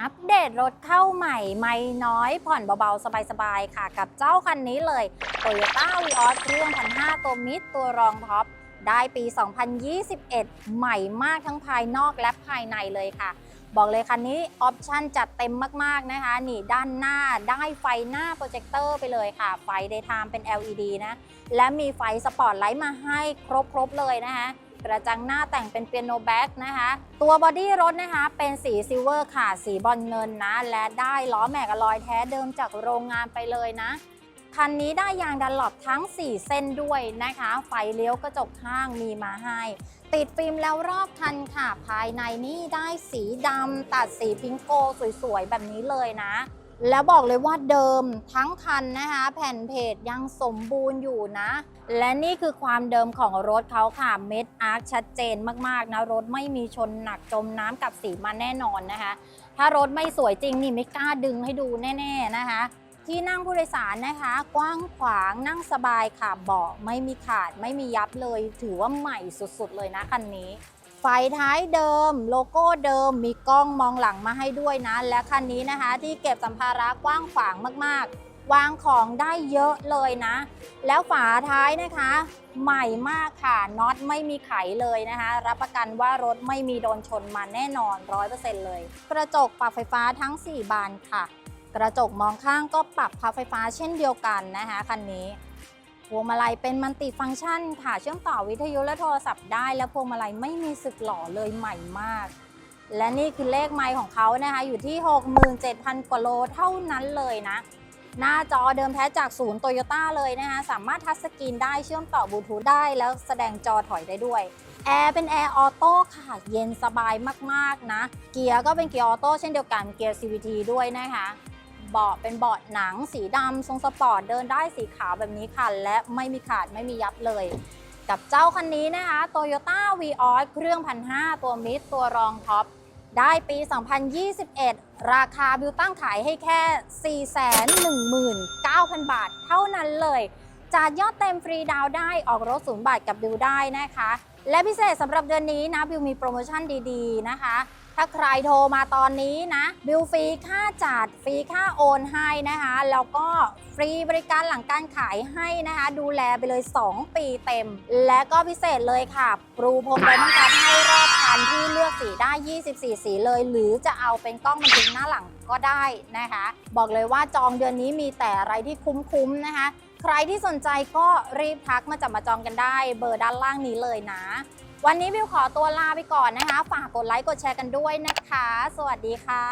อัปเดตรถเข้าใหม่ ไม่น้อยผ่อนเบาๆ สบายๆ ค่ะ กับเจ้าคันนี้เลย Toyota v ีออสเครื่องพันห้าตัวมิดตัวรองท็อป ได้ปี 2021 ใหม่มากทั้งภายนอกและภายในเลยค่ะ บอกเลยคันนี้ออปชั่นจัดเต็มมากๆนะคะ นี่ด้านหน้าได้ไฟหน้าโปรเจคเตอร์ไปเลยค่ะ ไฟ daytime เป็น LED นะ และมีไฟสปอตไลท์มาให้ครบๆเลยนะคะ กระจังหน้าแต่งเป็นเปียโนแบ็กนะคะ ตัวบอดี้รถนะคะเป็นสีซิลเวอร์ค่ะ สีบอลเงินนะ และได้ล้อแม็กอลลอยแท้เดิมจากโรงงานไปเลยนะ คันนี้ได้ยางดันหลบทั้ง 4 เส้นด้วยนะคะ ไฟเลี้ยวกระจกข้างมีมาให้ ติดฟิล์มแล้วรอบคันค่ะ ภายในนี่ได้สีดำตัดสีพิงโกสวยๆ แบบนี้เลยนะ แล้วบอกเลยว่าเดิมทั้งคันนะคะ แผ่นเพจยังสมบูรณ์อยู่นะ และนี่คือความเดิมของรถเขาค่ะเม็ดอาร์คชัดเจนมากๆนะ รถไม่มีชนหนักจมน้ำกับสีมาแน่นอนนะคะ ถ้ารถไม่สวยจริงนี่ไม่กล้าดึงให้ดูแน่ๆนะคะ ที่นั่งผู้โดยสารนะคะ กว้างขวางนั่งสบายค่ะเบาะไม่มีขาดไม่มียับเลย ถือว่าใหม่สุดๆเลยนะคันนี้ ไฟท้ายเดิม โลโก้เดิม มีกล้องมองหลังมาให้ด้วยนะ และคันนี้นะคะ ที่เก็บสัมภาระกว้างขวางมากๆ วางของได้เยอะเลยนะ แล้วฝาท้ายนะคะ ใหม่มากค่ะน็อตไม่มีไขเลยนะคะ รับประกันว่ารถไม่มีโดนชนมาแน่นอน 100%เลย กระจกปรับไฟฟ้าทั้ง 4 บานค่ะ กระจกมองข้างก็ปรับพับไฟฟ้าเช่นเดียวกันนะคะคันนี้ พวงมาลัยเป็นมันติฟังก์ชันค่ะเชื่อมต่อวิทยุและโทรศัพท์ได้ และพวงมาลัยไม่มีสึกหล่อเลยใหม่มาก และนี่คือเลขไมล์ของเขานะคะ อยู่ที่ 67,000 กว่าโลเท่านั้นเลยนะ หน้าจอเดิมแท้จากศูนย์โตโยต้าเลยนะคะ สามารถทัชสกรีนได้เชื่อมต่อบลูทูธได้แล้วแสดงจอถอยได้ด้วยแอร์เป็นแอร์ออโต้ค่ะ เย็นสบายมากๆนะ เกียร์ก็เป็นเกียร์ออโต้เช่นเดียวกันเกียร์ CVT ด้วยนะคะ เบาะเป็นเบาะหนัง สีดำทรงสปอร์ตเดินได้สีขาวแบบนี้ค่ะ และไม่มีขาดไม่มียับเลย กับเจ้าคันนี้นะคะ Toyota v ีออเครื่องพันห้าตัวมิดตัวรองท็อปได้ปี 2021 ราคาบิวตั้งขายให้แค่ 419,000 บาทเท่านั้นเลยจ่ายยอดเต็มฟรีดาวได้ออกรถศูนย์บาทกับบิวได้นะคะ และพิเศษสำหรับเดือนนี้นะบิวมีโปรโมชั่นดีๆนะคะ ถ้าใครโทรมาตอนนี้นะบิลฟรีค่าจัดฟรีค่าโอนให้นะคะ แล้วก็ฟรีบริการหลังการขายให้นะคะ ดูแลไปเลย 2 ปีเต็ม และก็พิเศษเลยค่ะปรูพรมไดมอนด์การให้รอบคันที่เลือกสีได้ 24 สีเลย หรือจะเอาเป็นกล้องบันทึกหน้าหลังก็ได้นะคะ บอกเลยว่าจองเดือนนี้มีแต่อะไรที่คุ้มๆนะคะ ใครที่สนใจก็รีบทักมาจับมาจองกันได้ เบอร์ด้านล่างนี้เลยนะ วันนี้วิวขอตัวลาไปก่อนนะคะ ฝากกดไลค์กดแชร์กันด้วยนะคะ สวัสดีค่ะ